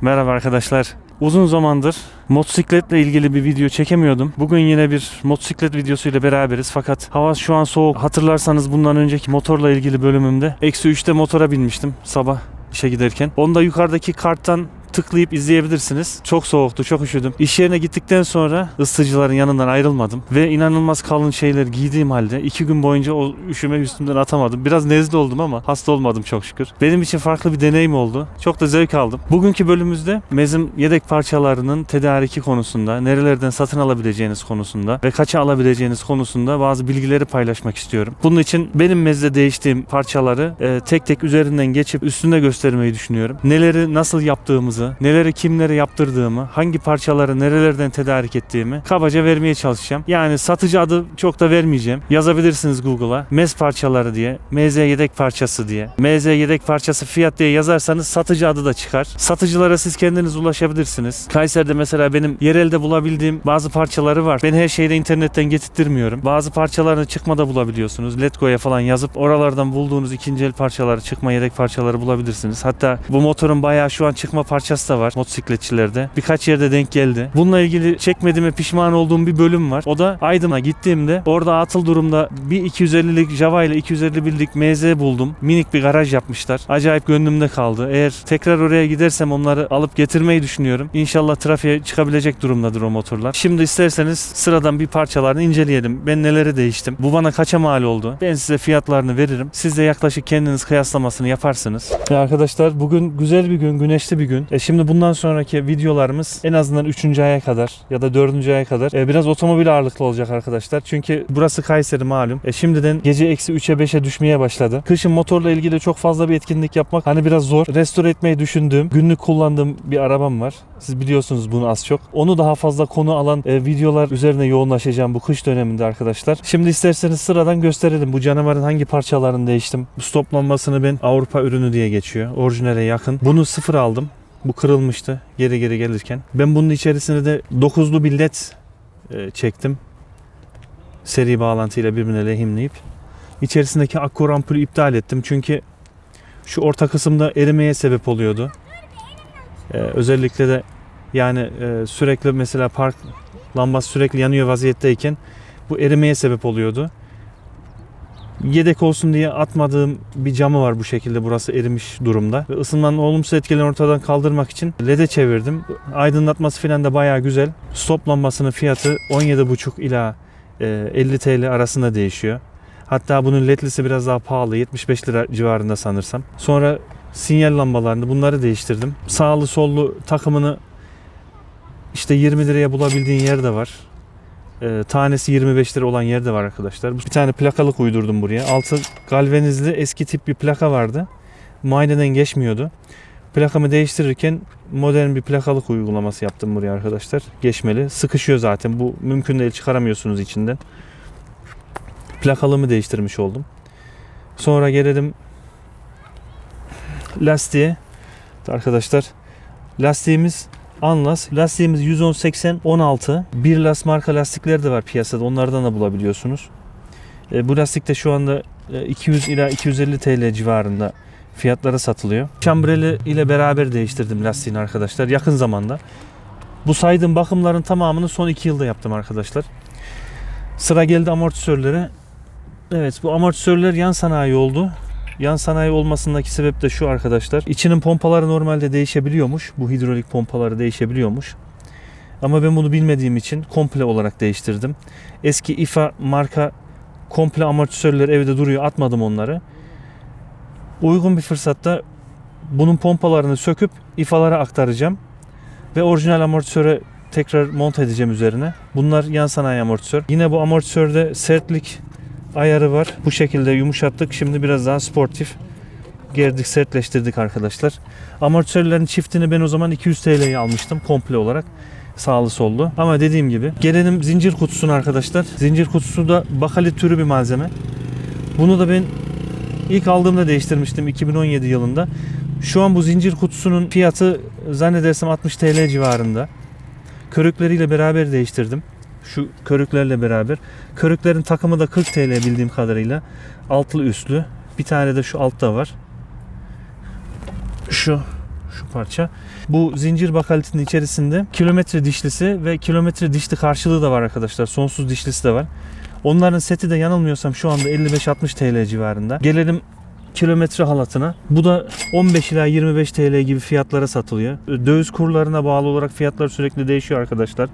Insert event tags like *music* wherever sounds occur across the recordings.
Merhaba arkadaşlar. Uzun zamandır motosikletle ilgili bir video çekemiyordum. Bugün yine bir motosiklet videosu ile beraberiz. Fakat hava şu an soğuk. Hatırlarsanız bundan önceki motorla ilgili bölümümde eksi 3'te motora binmiştim sabah işe giderken. Onu da yukarıdaki karttan tıklayıp izleyebilirsiniz. Çok soğuktu, çok üşüdüm. İş yerine gittikten sonra ısıtıcıların yanından ayrılmadım. Ve inanılmaz kalın şeyler giydiğim halde iki gün boyunca o üşüme üstümden atamadım. Biraz nezle oldum ama hasta olmadım çok şükür. Benim için farklı bir deneyim oldu. Çok da zevk aldım. Bugünkü bölümümüzde mezim yedek parçalarının tedariki konusunda, nerelerden satın alabileceğiniz konusunda ve kaça alabileceğiniz konusunda bazı bilgileri paylaşmak istiyorum. Bunun için benim mezde değiştiğim parçaları e, tek tek üzerinden geçip üstünde göstermeyi düşünüyorum. Neleri nasıl yaptığımızı, neleri kimlere yaptırdığımı, hangi parçaları nerelerden tedarik ettiğimi kabaca vermeye çalışacağım. Yani satıcı adı çok da vermeyeceğim. Yazabilirsiniz Google'a. MEZ parçaları diye, MZ yedek parçası diye, MZ yedek parçası fiyat diye yazarsanız satıcı adı da çıkar. Satıcılara siz kendiniz ulaşabilirsiniz. Kayseri'de mesela benim yerelde bulabildiğim bazı parçaları var. Ben her şeyi de internetten getirtmiyorum. Bazı parçalarını çıkmada bulabiliyorsunuz. Letgo'ya falan yazıp oralardan bulduğunuz ikinci el parçaları, çıkma yedek parçaları bulabilirsiniz. Hatta bu motorun bayağı şu an çıkma parçası da var motosikletçilerde. Birkaç yerde denk geldi. Bununla ilgili çekmediğime pişman olduğum bir bölüm var. O da Aydın'a gittiğimde orada atıl durumda bir 250'lik Java ile 251'lik MZ buldum. Minik bir garaj yapmışlar. Acayip gönlümde kaldı. Eğer tekrar oraya gidersem onları alıp getirmeyi düşünüyorum. İnşallah trafiğe çıkabilecek durumdadır o motorlar. Şimdi isterseniz sıradan bir parçalarını inceleyelim. Ben neleri değiştim? Bu bana kaça mal oldu? Ben size fiyatlarını veririm. Siz de yaklaşık kendiniz kıyaslamasını yaparsınız. Ya arkadaşlar bugün güzel bir gün, güneşli bir gün. E şimdi bundan sonraki videolarımız en azından 3. aya kadar ya da 4. aya kadar e, biraz otomobil ağırlıklı olacak arkadaşlar. Çünkü burası Kayseri malum. E şimdiden gece eksi 3'e 5'e düşmeye başladı. Kışın motorla ilgili çok fazla bir etkinlik yapmak hani biraz zor. Restore etmeyi düşündüğüm, günlük kullandığım bir arabam var. Siz biliyorsunuz bunu az çok. Onu daha fazla konu alan e, videolar üzerine yoğunlaşacağım bu kış döneminde arkadaşlar. Şimdi isterseniz sıradan gösterelim. Bu canavarın hangi parçalarını değiştim. Bu stoplanmasını ben Avrupa ürünü diye geçiyor. Orijinale yakın. Bunu sıfır aldım. Bu kırılmıştı geri geri gelirken. Ben bunun içerisine de 9'lu bir led e, çektim. Seri bağlantıyla birbirine lehimleyip. İçerisindeki akkor ampulü iptal ettim. Çünkü şu orta kısımda erimeye sebep oluyordu. Ee, özellikle de yani e, sürekli mesela park lambası sürekli yanıyor vaziyetteyken bu erimeye sebep oluyordu. Yedek olsun diye atmadığım bir camı var bu şekilde burası erimiş durumda. Ve ısınmanın olumsuz etkilerini ortadan kaldırmak için LED'e çevirdim. Aydınlatması falan da bayağı güzel. Stop lambasının fiyatı 17,5 ila e, 50 TL arasında değişiyor. Hatta bunun ledlisi biraz daha pahalı 75 lira civarında sanırsam. Sonra sinyal lambalarını bunları değiştirdim. Sağlı sollu takımını işte 20 liraya bulabildiğin yer de var. Ee, tanesi 25 lira olan yer de var arkadaşlar. Bir tane plakalık uydurdum buraya. Altı galvanizli eski tip bir plaka vardı. Muayeneden geçmiyordu. Plakamı değiştirirken modern bir plakalık uygulaması yaptım buraya arkadaşlar. Geçmeli. Sıkışıyor zaten. Bu mümkün değil çıkaramıyorsunuz içinden. Plakalığımı değiştirmiş oldum. Sonra gelelim lastiğe. Arkadaşlar lastiğimiz Anlas. Lastiğimiz 110-80 16. Bir las marka lastikler de var piyasada. Onlardan da bulabiliyorsunuz. E, bu lastik de şu anda e, 200 ila 250 TL civarında fiyatlara satılıyor. Şambreli ile beraber değiştirdim lastiğini arkadaşlar yakın zamanda. Bu saydığım bakımların tamamını son 2 yılda yaptım arkadaşlar. Sıra geldi amortisörlere. Evet bu amortisörler yan sanayi oldu. Yan sanayi olmasındaki sebep de şu arkadaşlar. İçinin pompaları normalde değişebiliyormuş. Bu hidrolik pompaları değişebiliyormuş. Ama ben bunu bilmediğim için komple olarak değiştirdim. Eski IFA marka komple amortisörler evde duruyor. Atmadım onları. Uygun bir fırsatta bunun pompalarını söküp IFA'lara aktaracağım. Ve orijinal amortisöre tekrar monte edeceğim üzerine. Bunlar yan sanayi amortisör. Yine bu amortisörde sertlik ayarı var. Bu şekilde yumuşattık. Şimdi biraz daha sportif gerdik, sertleştirdik arkadaşlar. Amortisörlerin çiftini ben o zaman 200 TL'ye almıştım komple olarak. Sağlı sollu. Ama dediğim gibi gelelim zincir kutusuna arkadaşlar. Zincir kutusu da bakalit türü bir malzeme. Bunu da ben ilk aldığımda değiştirmiştim 2017 yılında. Şu an bu zincir kutusunun fiyatı zannedersem 60 TL civarında. Körükleriyle beraber değiştirdim. Şu körüklerle beraber. Körüklerin takımı da 40 TL bildiğim kadarıyla. Altlı üstlü. Bir tane de şu altta var. Şu şu parça. Bu zincir bakalitinin içerisinde kilometre dişlisi ve kilometre dişli karşılığı da var arkadaşlar. Sonsuz dişlisi de var. Onların seti de yanılmıyorsam şu anda 55-60 TL civarında. Gelelim kilometre halatına. Bu da 15 ila 25 TL gibi fiyatlara satılıyor. Döviz kurlarına bağlı olarak fiyatlar sürekli değişiyor arkadaşlar.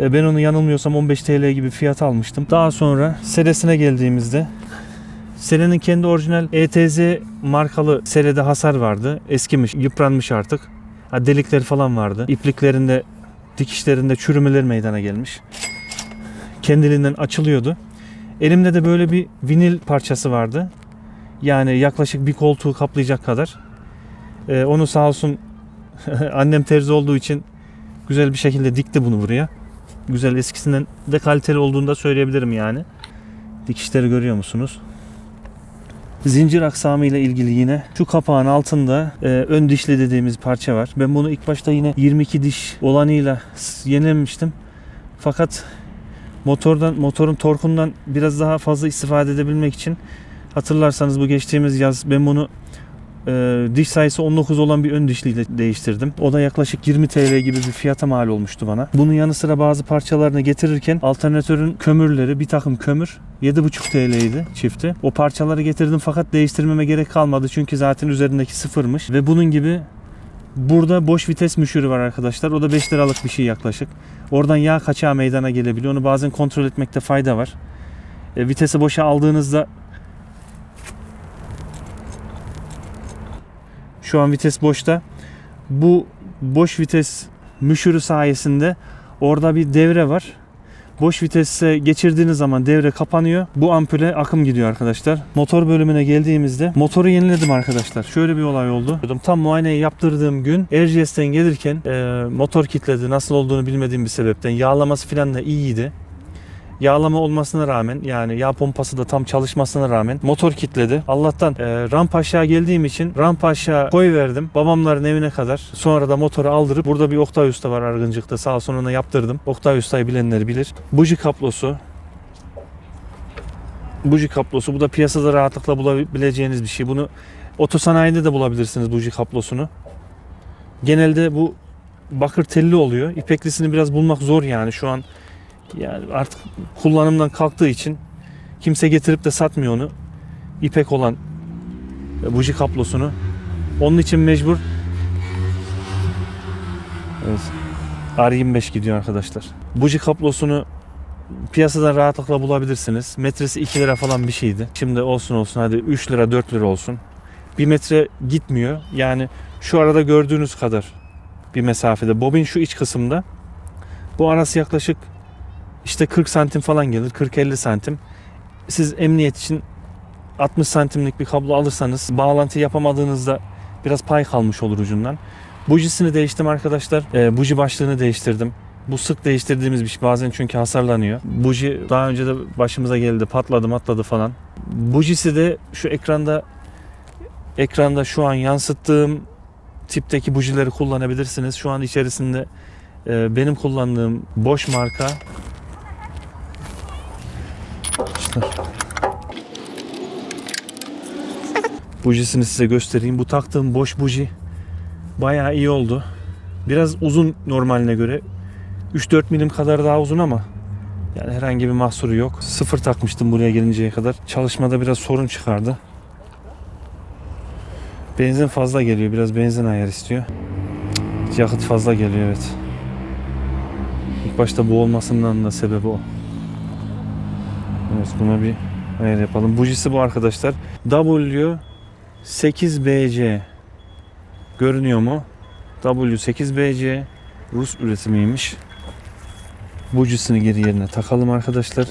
E, Ben onu yanılmıyorsam 15 TL gibi fiyat almıştım. Daha sonra seresine geldiğimizde Serenin kendi orijinal ETZ markalı serede hasar vardı. Eskimiş, yıpranmış artık. Ha, delikleri falan vardı. İpliklerinde, dikişlerinde çürümeler meydana gelmiş. Kendiliğinden açılıyordu. Elimde de böyle bir vinil parçası vardı. Yani yaklaşık bir koltuğu kaplayacak kadar. Ee, onu sağ olsun *laughs* annem terzi olduğu için güzel bir şekilde dikti bunu buraya. Güzel eskisinden de kaliteli olduğunu da söyleyebilirim yani. Dikişleri görüyor musunuz? Zincir aksamı ile ilgili yine şu kapağın altında e, ön dişli dediğimiz parça var. Ben bunu ilk başta yine 22 diş olanıyla yenilemiştim. Fakat motordan motorun torkundan biraz daha fazla istifade edebilmek için hatırlarsanız bu geçtiğimiz yaz ben bunu e, diş sayısı 19 olan bir ön dişliyle değiştirdim. O da yaklaşık 20 TL gibi bir fiyata mal olmuştu bana. Bunun yanı sıra bazı parçalarını getirirken alternatörün kömürleri bir takım kömür 7,5 TL'ydi çifti. O parçaları getirdim fakat değiştirmeme gerek kalmadı çünkü zaten üzerindeki sıfırmış ve bunun gibi Burada boş vites müşürü var arkadaşlar. O da 5 liralık bir şey yaklaşık. Oradan yağ kaçağı meydana gelebiliyor. Onu bazen kontrol etmekte fayda var. E, vitesi boşa aldığınızda Şu an vites boşta. Bu boş vites müşürü sayesinde orada bir devre var. Boş vitese geçirdiğiniz zaman devre kapanıyor. Bu ampule akım gidiyor arkadaşlar. Motor bölümüne geldiğimizde motoru yeniledim arkadaşlar. Şöyle bir olay oldu. Tam muayeneyi yaptırdığım gün Erciyes'ten gelirken e, motor kitledi. Nasıl olduğunu bilmediğim bir sebepten. Yağlaması falan da iyiydi. Yağlama olmasına rağmen yani yağ pompası da tam çalışmasına rağmen motor kitledi. Allah'tan e, ramp aşağı geldiğim için ramp aşağı koy verdim. Babamların evine kadar. Sonra da motoru aldırıp burada bir Oktay Usta var Argıncık'ta. Sağ olsun ona yaptırdım. Oktay Usta'yı bilenler bilir. Buji kablosu. Buji kablosu. Bu da piyasada rahatlıkla bulabileceğiniz bir şey. Bunu otosanayide de bulabilirsiniz buji kablosunu. Genelde bu bakır telli oluyor. İpeklisini biraz bulmak zor yani şu an yani artık kullanımdan kalktığı için kimse getirip de satmıyor onu. İpek olan e, buji kablosunu. Onun için mecbur Evet. R25 gidiyor arkadaşlar. Buji kablosunu piyasadan rahatlıkla bulabilirsiniz. Metresi 2 lira falan bir şeydi. Şimdi olsun olsun hadi 3 lira 4 lira olsun. Bir metre gitmiyor. Yani şu arada gördüğünüz kadar bir mesafede. Bobin şu iç kısımda. Bu arası yaklaşık işte 40 santim falan gelir. 40-50 santim. Siz emniyet için 60 santimlik bir kablo alırsanız bağlantı yapamadığınızda biraz pay kalmış olur ucundan. Bujisini değiştim arkadaşlar. E, buji başlığını değiştirdim. Bu sık değiştirdiğimiz bir şey. Bazen çünkü hasarlanıyor. Buji daha önce de başımıza geldi. Patladı matladı falan. Bujisi de şu ekranda ekranda şu an yansıttığım tipteki bujileri kullanabilirsiniz. Şu an içerisinde e, benim kullandığım boş marka işte. Bujisini size göstereyim. Bu taktığım boş buji bayağı iyi oldu. Biraz uzun normaline göre. 3-4 milim kadar daha uzun ama yani herhangi bir mahsuru yok. Sıfır takmıştım buraya gelinceye kadar. Çalışmada biraz sorun çıkardı. Benzin fazla geliyor. Biraz benzin ayar istiyor. Yakıt fazla geliyor evet. İlk başta bu olmasından da sebebi o. Evet buna bir ayar yapalım. Bujisi bu arkadaşlar. W8BC görünüyor mu? W8BC Rus üretimiymiş. Bujisini geri yerine takalım arkadaşlar.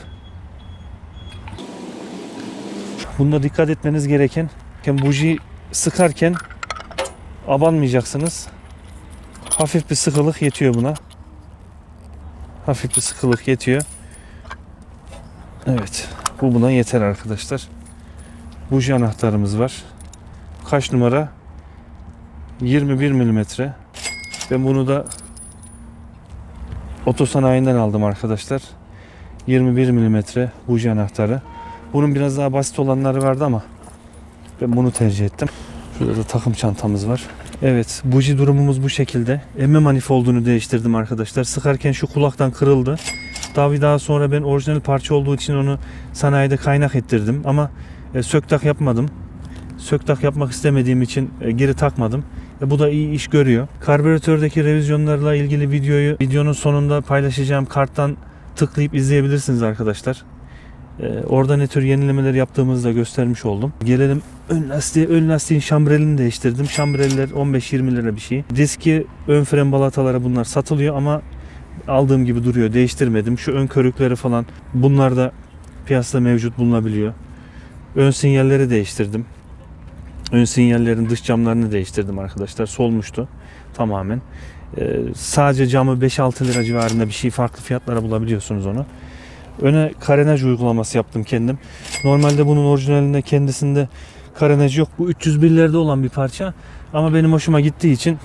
Bunda dikkat etmeniz gereken buji sıkarken abanmayacaksınız. Hafif bir sıkılık yetiyor buna. Hafif bir sıkılık yetiyor. Evet. Bu buna yeter arkadaşlar. Buji anahtarımız var. Kaç numara? 21 milimetre. Ben bunu da otosanayinden aldım arkadaşlar. 21 milimetre buji anahtarı. Bunun biraz daha basit olanları vardı ama ben bunu tercih ettim. Şurada da takım çantamız var. Evet, buji durumumuz bu şekilde. Emme manifoldunu değiştirdim arkadaşlar. Sıkarken şu kulaktan kırıldı. Daha daha sonra ben orijinal parça olduğu için onu sanayide kaynak ettirdim ama e, söktak yapmadım. Söktak yapmak istemediğim için e, geri takmadım. E, bu da iyi iş görüyor. Karbüratördeki revizyonlarla ilgili videoyu videonun sonunda paylaşacağım karttan tıklayıp izleyebilirsiniz arkadaşlar. E, orada ne tür yenilemeler yaptığımızı da göstermiş oldum. Gelelim ön lastiğe. Ön lastiğin şambrelini değiştirdim. Şambreller 15-20 lira bir şey. Diski ön fren balataları bunlar satılıyor ama aldığım gibi duruyor. Değiştirmedim. Şu ön körükleri falan bunlar da piyasada mevcut bulunabiliyor. Ön sinyalleri değiştirdim. Ön sinyallerin dış camlarını değiştirdim arkadaşlar. Solmuştu tamamen. Ee, sadece camı 5-6 lira civarında bir şey farklı fiyatlara bulabiliyorsunuz onu. Öne karenaj uygulaması yaptım kendim. Normalde bunun orijinalinde kendisinde karenaj yok. Bu 301'lerde olan bir parça. Ama benim hoşuma gittiği için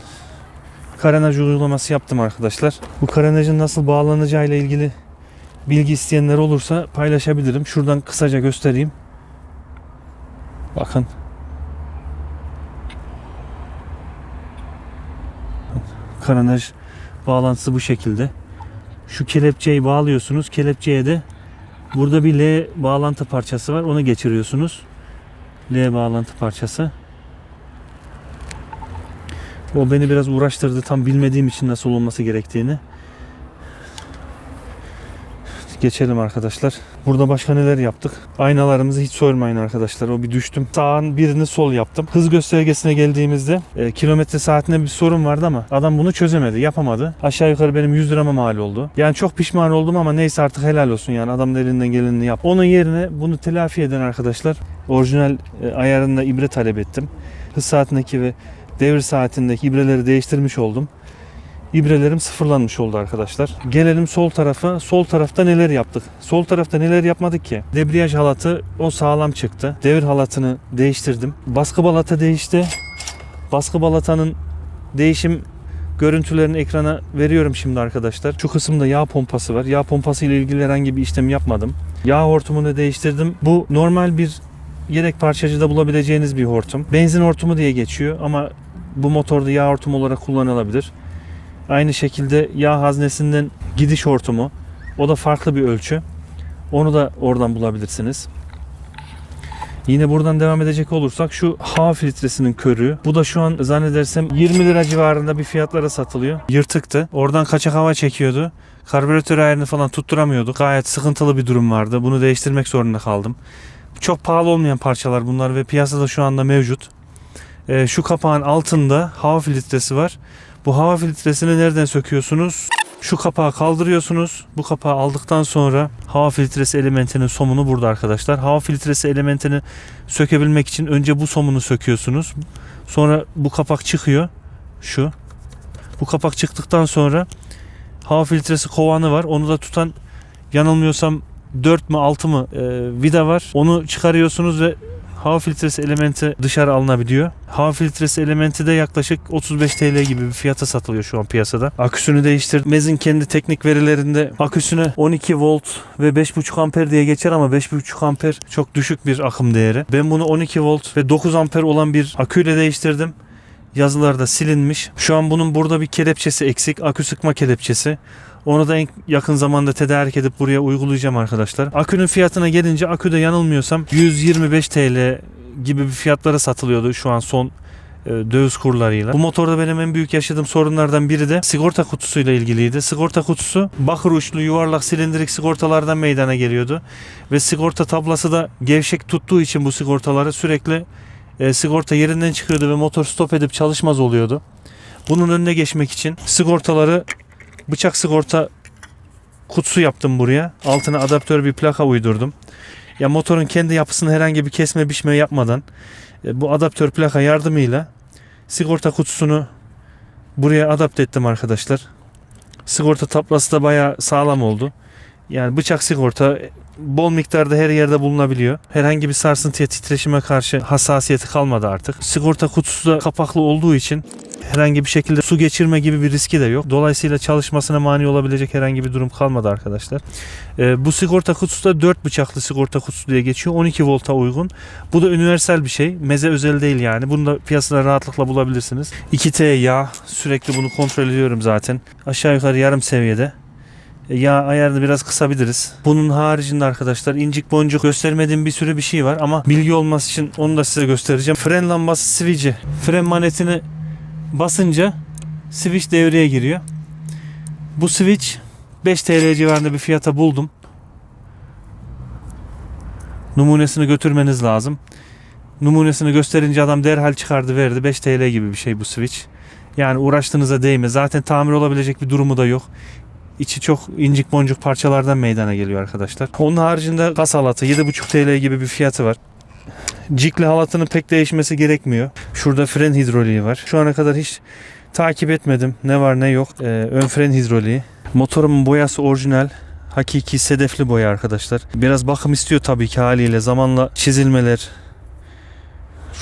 karenaj uygulaması yaptım arkadaşlar. Bu karenajın nasıl bağlanacağı ile ilgili bilgi isteyenler olursa paylaşabilirim. Şuradan kısaca göstereyim. Bakın. Karenaj bağlantısı bu şekilde. Şu kelepçeyi bağlıyorsunuz. Kelepçeye de burada bir L bağlantı parçası var. Onu geçiriyorsunuz. L bağlantı parçası. O beni biraz uğraştırdı. Tam bilmediğim için nasıl olması gerektiğini. Geçelim arkadaşlar. Burada başka neler yaptık? Aynalarımızı hiç sormayın arkadaşlar. O bir düştüm. Sağın birini sol yaptım. Hız göstergesine geldiğimizde e, kilometre saatinde bir sorun vardı ama adam bunu çözemedi. Yapamadı. Aşağı yukarı benim 100 lirama mal oldu. Yani çok pişman oldum ama neyse artık helal olsun yani. Adam da elinden geleni yap. Onun yerine bunu telafi eden arkadaşlar orijinal e, ayarında ibre talep ettim. Hız saatindeki ve devir saatindeki ibreleri değiştirmiş oldum. İbrelerim sıfırlanmış oldu arkadaşlar. Gelelim sol tarafa. Sol tarafta neler yaptık? Sol tarafta neler yapmadık ki? Debriyaj halatı o sağlam çıktı. Devir halatını değiştirdim. Baskı balata değişti. Baskı balatanın değişim görüntülerini ekrana veriyorum şimdi arkadaşlar. Şu kısımda yağ pompası var. Yağ pompası ile ilgili herhangi bir işlem yapmadım. Yağ hortumunu değiştirdim. Bu normal bir yedek parçacıda bulabileceğiniz bir hortum. Benzin hortumu diye geçiyor ama bu motorda yağ hortumu olarak kullanılabilir. Aynı şekilde yağ haznesinden gidiş hortumu. O da farklı bir ölçü. Onu da oradan bulabilirsiniz. Yine buradan devam edecek olursak şu hava filtresinin körüğü. Bu da şu an zannedersem 20 lira civarında bir fiyatlara satılıyor. Yırtıktı. Oradan kaçak hava çekiyordu. Karbüratör ayarını falan tutturamıyorduk. Gayet sıkıntılı bir durum vardı. Bunu değiştirmek zorunda kaldım. Çok pahalı olmayan parçalar bunlar ve piyasada şu anda mevcut. Ee, şu kapağın altında hava filtresi var. Bu hava filtresini nereden söküyorsunuz? Şu kapağı kaldırıyorsunuz. Bu kapağı aldıktan sonra hava filtresi elementinin somunu burada arkadaşlar. Hava filtresi elementini sökebilmek için önce bu somunu söküyorsunuz. Sonra bu kapak çıkıyor. Şu. Bu kapak çıktıktan sonra hava filtresi kovanı var. Onu da tutan yanılmıyorsam 4 mü 6 mı e, vida var. Onu çıkarıyorsunuz ve hava filtresi elementi dışarı alınabiliyor. Hava filtresi elementi de yaklaşık 35 TL gibi bir fiyata satılıyor şu an piyasada. Aküsünü değiştirdim. Mez'in kendi teknik verilerinde aküsüne 12 volt ve 5.5 amper diye geçer ama 5.5 amper çok düşük bir akım değeri. Ben bunu 12 volt ve 9 amper olan bir aküyle değiştirdim. Yazılar da silinmiş. Şu an bunun burada bir kelepçesi eksik. Akü sıkma kelepçesi. Onu da en yakın zamanda tedarik edip buraya uygulayacağım arkadaşlar. Akünün fiyatına gelince akü de yanılmıyorsam 125 TL gibi bir fiyatlara satılıyordu şu an son e, döviz kurlarıyla. Bu motorda benim en büyük yaşadığım sorunlardan biri de sigorta kutusuyla ilgiliydi. Sigorta kutusu bakır uçlu yuvarlak silindirik sigortalardan meydana geliyordu. Ve sigorta tablası da gevşek tuttuğu için bu sigortaları sürekli e, sigorta yerinden çıkıyordu ve motor stop edip çalışmaz oluyordu. Bunun önüne geçmek için sigortaları bıçak sigorta kutusu yaptım buraya. Altına adaptör bir plaka uydurdum. Ya motorun kendi yapısını herhangi bir kesme biçme yapmadan e, bu adaptör plaka yardımıyla sigorta kutusunu buraya adapte ettim arkadaşlar. Sigorta tablası da bayağı sağlam oldu. Yani bıçak sigorta bol miktarda her yerde bulunabiliyor. Herhangi bir sarsıntıya, titreşime karşı hassasiyeti kalmadı artık. Sigorta kutusu da kapaklı olduğu için herhangi bir şekilde su geçirme gibi bir riski de yok. Dolayısıyla çalışmasına mani olabilecek herhangi bir durum kalmadı arkadaşlar. Ee, bu sigorta kutusu da 4 bıçaklı sigorta kutusu diye geçiyor. 12 volta uygun. Bu da universal bir şey. Meze özel değil yani. Bunu da piyasada rahatlıkla bulabilirsiniz. 2T yağ. Sürekli bunu kontrol ediyorum zaten. Aşağı yukarı yarım seviyede. E, Yağ ayarını biraz kısabiliriz. Bunun haricinde arkadaşlar incik boncuk göstermediğim bir sürü bir şey var ama bilgi olması için onu da size göstereceğim. Fren lambası switch'i. Fren manetini basınca switch devreye giriyor. Bu switch 5 TL civarında bir fiyata buldum. Numunesini götürmeniz lazım. Numunesini gösterince adam derhal çıkardı verdi. 5 TL gibi bir şey bu switch. Yani uğraştığınıza değmez. Zaten tamir olabilecek bir durumu da yok. İçi çok incik boncuk parçalardan meydana geliyor arkadaşlar. Onun haricinde kas halatı 7,5 TL gibi bir fiyatı var. Cikli halatının pek değişmesi gerekmiyor. Şurada fren hidroliği var. Şu ana kadar hiç takip etmedim. Ne var ne yok. Ee, ön fren hidroliği. Motorumun boyası orijinal. Hakiki sedefli boya arkadaşlar. Biraz bakım istiyor tabii ki haliyle. Zamanla çizilmeler,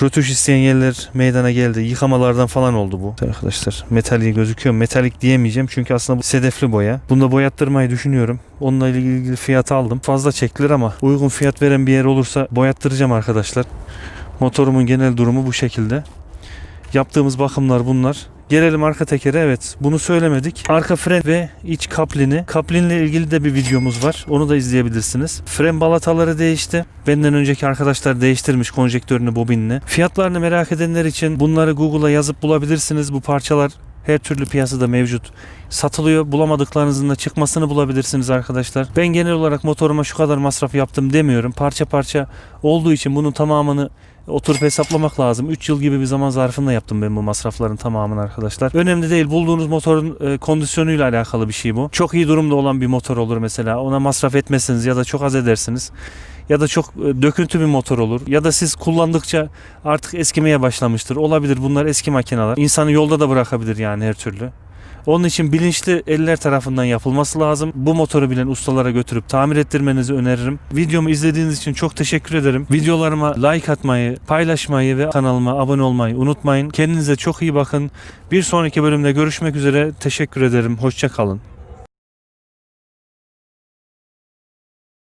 rötuş isteyen yerler meydana geldi. Yıkamalardan falan oldu bu. Arkadaşlar metalik gözüküyor. Metalik diyemeyeceğim çünkü aslında bu sedefli boya. Bunu da boyattırmayı düşünüyorum. Onunla ilgili fiyat aldım. Fazla çektiler ama uygun fiyat veren bir yer olursa boyattıracağım arkadaşlar. Motorumun genel durumu bu şekilde. Yaptığımız bakımlar bunlar. Gelelim arka tekere evet bunu söylemedik. Arka fren ve iç kaplini. Kaplinle ilgili de bir videomuz var. Onu da izleyebilirsiniz. Fren balataları değişti. Benden önceki arkadaşlar değiştirmiş konjektörünü bobinini. Fiyatlarını merak edenler için bunları Google'a yazıp bulabilirsiniz. Bu parçalar her türlü piyasada mevcut. Satılıyor. Bulamadıklarınızın da çıkmasını bulabilirsiniz arkadaşlar. Ben genel olarak motoruma şu kadar masraf yaptım demiyorum. Parça parça olduğu için bunun tamamını oturup hesaplamak lazım. 3 yıl gibi bir zaman zarfında yaptım ben bu masrafların tamamını arkadaşlar. Önemli değil. Bulduğunuz motorun e, kondisyonuyla alakalı bir şey bu. Çok iyi durumda olan bir motor olur mesela. Ona masraf etmezsiniz ya da çok az edersiniz. Ya da çok e, döküntü bir motor olur. Ya da siz kullandıkça artık eskimeye başlamıştır. Olabilir bunlar eski makineler. İnsanı yolda da bırakabilir yani her türlü. Onun için bilinçli eller tarafından yapılması lazım. Bu motoru bilen ustalara götürüp tamir ettirmenizi öneririm. Videomu izlediğiniz için çok teşekkür ederim. Videolarıma like atmayı, paylaşmayı ve kanalıma abone olmayı unutmayın. Kendinize çok iyi bakın. Bir sonraki bölümde görüşmek üzere. Teşekkür ederim. Hoşça kalın.